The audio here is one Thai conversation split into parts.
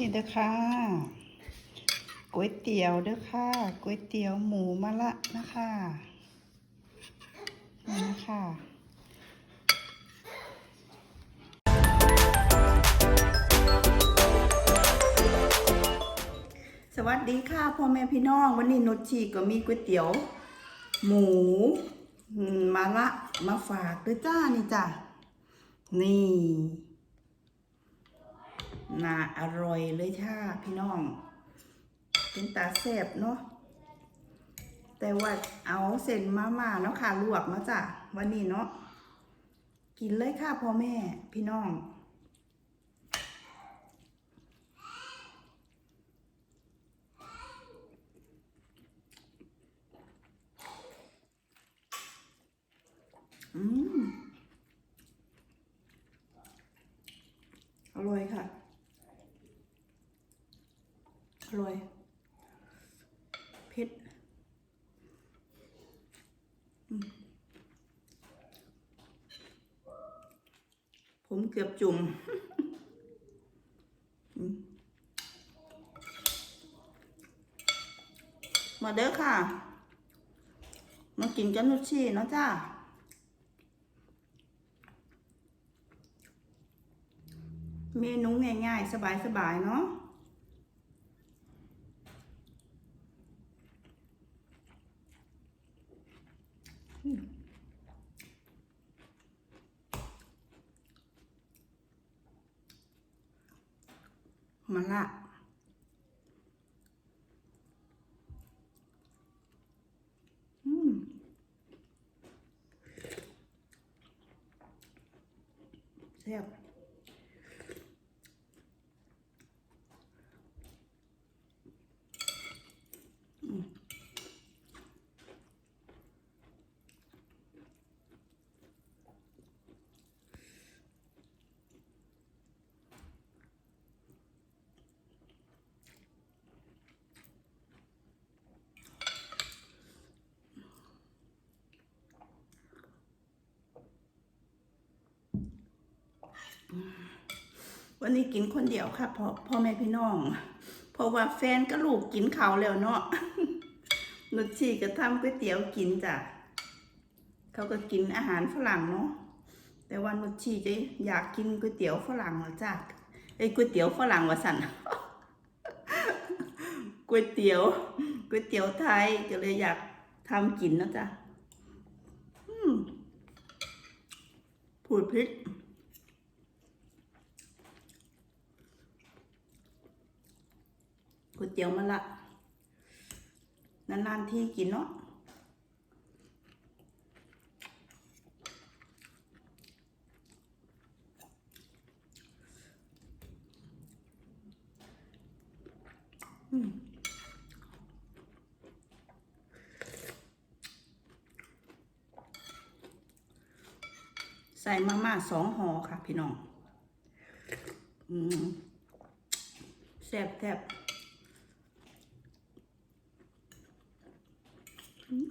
นี่เด้อค่ะก๋วยเตี๋ยวเด้อค่ะก๋วยเตี๋ยวหมูมะละนะคะนี่นะคะสวัสดีค่ะพ่อแม่พี่น้อง วันนี้นุชชีก็มีก๋วยเตี๋ยว หมูมมะละมาฝากด้วยจ้านี่จ้ะนี่ น่าอร่อยเลยค่ะพี่น้อง เป็นตาแซ่บเนาะแต่ว่าเอาเส้นมาม่าเนาะค่ะลวกเนาะจ้ะวันนี้เนาะกินเลยค่ะพ่อแม่พี่น้องอืมอร่อยค่ะ อร่อยเผ็ดผมเกือบจุ่มมาเด้อค่ะ มากินกันนุชชีเนาะจ้าเมนูง่ายๆ สบายๆ เนาะอื มาละอืมแซ่บ วันนี้กินคนเดียวค่ะพ่อพ่อแม่พี่น้อง เพราะว่าแฟนก็ลูกกินเขาแล้วเนาะนุชชีก็ทำก๋วยเตี๋ยวกินจ้ะเขาก็กินอาหารฝรั่งเนาะแต่ว่านุชชีจะอยากกินก๋วยเตี๋ยวฝรั่งเหรอจ้ะไอ้ก๋วยเตี๋ยวฝรั่งวะสันก๋วยเตี๋ยวก๋วยเตี๋ยวไทยก็เลยอยากทำกินนะจ๊ะอืมพูดพิษ ก๋วยเตี๋ยวมะละนานๆที่กินเนาะใส่มาม่าสองห่อค่ะ พี่น้อง อืมแซ่บแซ่บ 嗯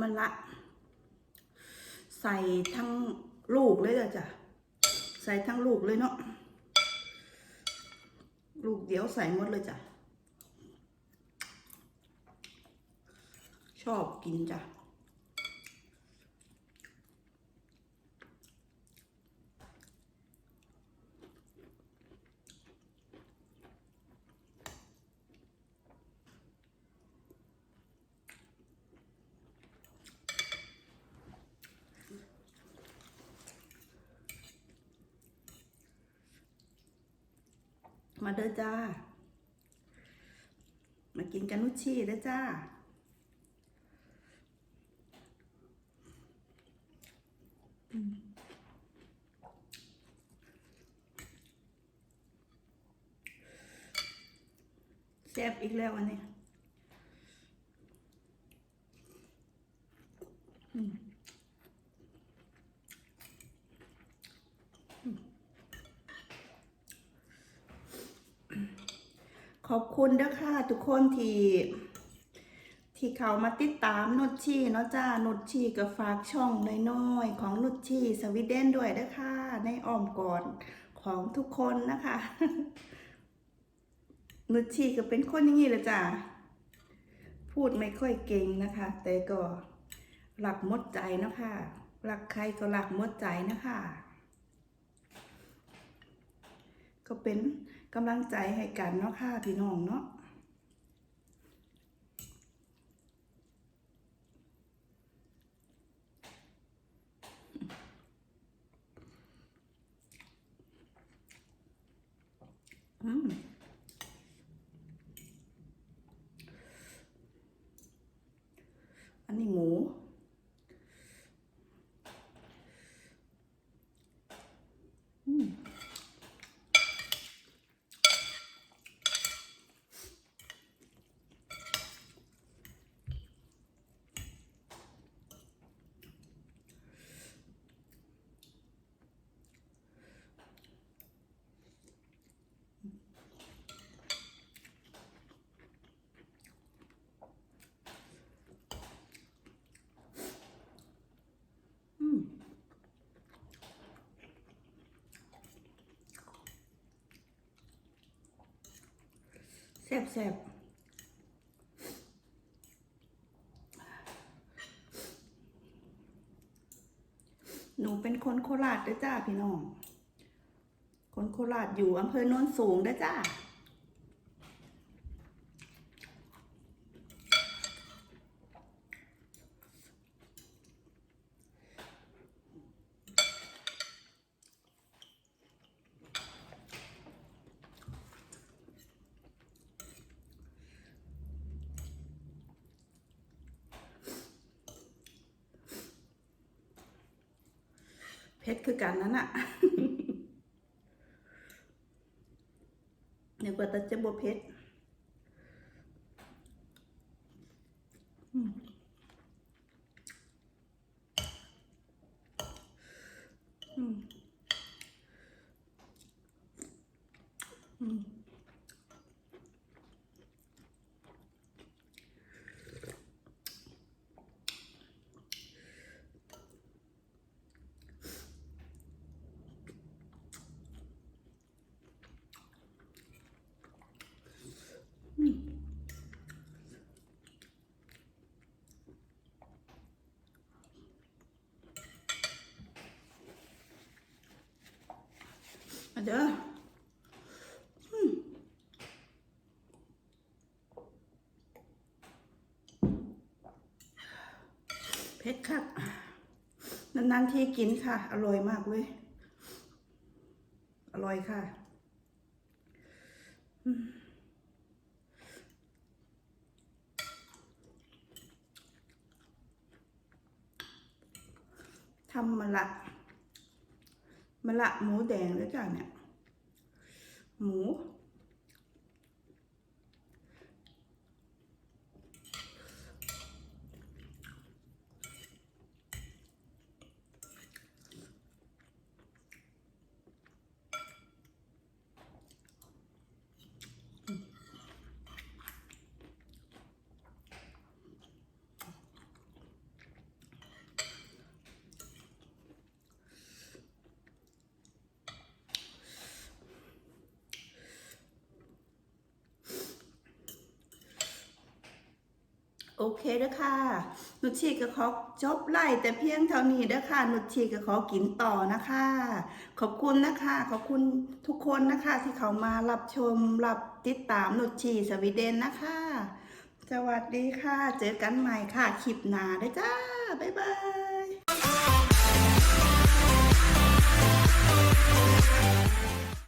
มันละ ใส่ทั้งลูกเลยจ้ะจ้ะใส่ทั้งลูกเลยเนาะลูกเดียวใส่หมดเลยจ้ะ ชอบกินจ้ะ มาเด้อจ้า มากินกันนุชชี่เด้อจ้า แซ่บอีกแล้วอันนี้อืม ขอบคุณเด้อค่ะ ทุกคนที่ที่เขามาติดตามนุชชีเนาะจ้านุชชีก็ฝากช่องน้อยๆของนุชชีสวีเดนด้วยนะคะในอ้อมกอดของทุกคนนะคะ นุชชีก็เป็นคนอย่างนี้แหละจ้าพูดไม่ค่อยเก่งนะคะ แต่ก็หลักมดใจนะคะรักใครก็หลักมดใจนะคะ ก็เป็น กำลังใจให้กันเนาะค่ะพี่น้องเนาะ อืมอันนี้หมู อืม อืมแซ่บแซ่บหนูเป็นคนโคราชด้วยจ้าพี่น้อง คนโคราชอยู่อำเภอโนนสูงด้วยจ้า เพชรคือกันนั้นอะเดี๋ยกว่าแต่จะบวเพชรอืมอืมอืมมา เด้อเพชรคักนานๆทีกินค่ะ อร่อยมากเลยอร่อยค่ะทำมะละ มะละหมูแดงแล้วจ้ะเนี่ย หมู โอเคเด้อค่ะ นุชชีก็ขอจบไล่แต่เพียงเท่านี้เด้อค่ะ นุชชีก็ขอกินต่อนะคะ ขอบคุณนะคะ ขอบคุณทุกคนนะคะ ที่เขามารับชมรับติดตามนุชชีสวีเดนนะคะ สวัสดีค่ะ เจอกันใหม่ค่ะ คลิปหน้าเด้อจ้า บ๊ายบาย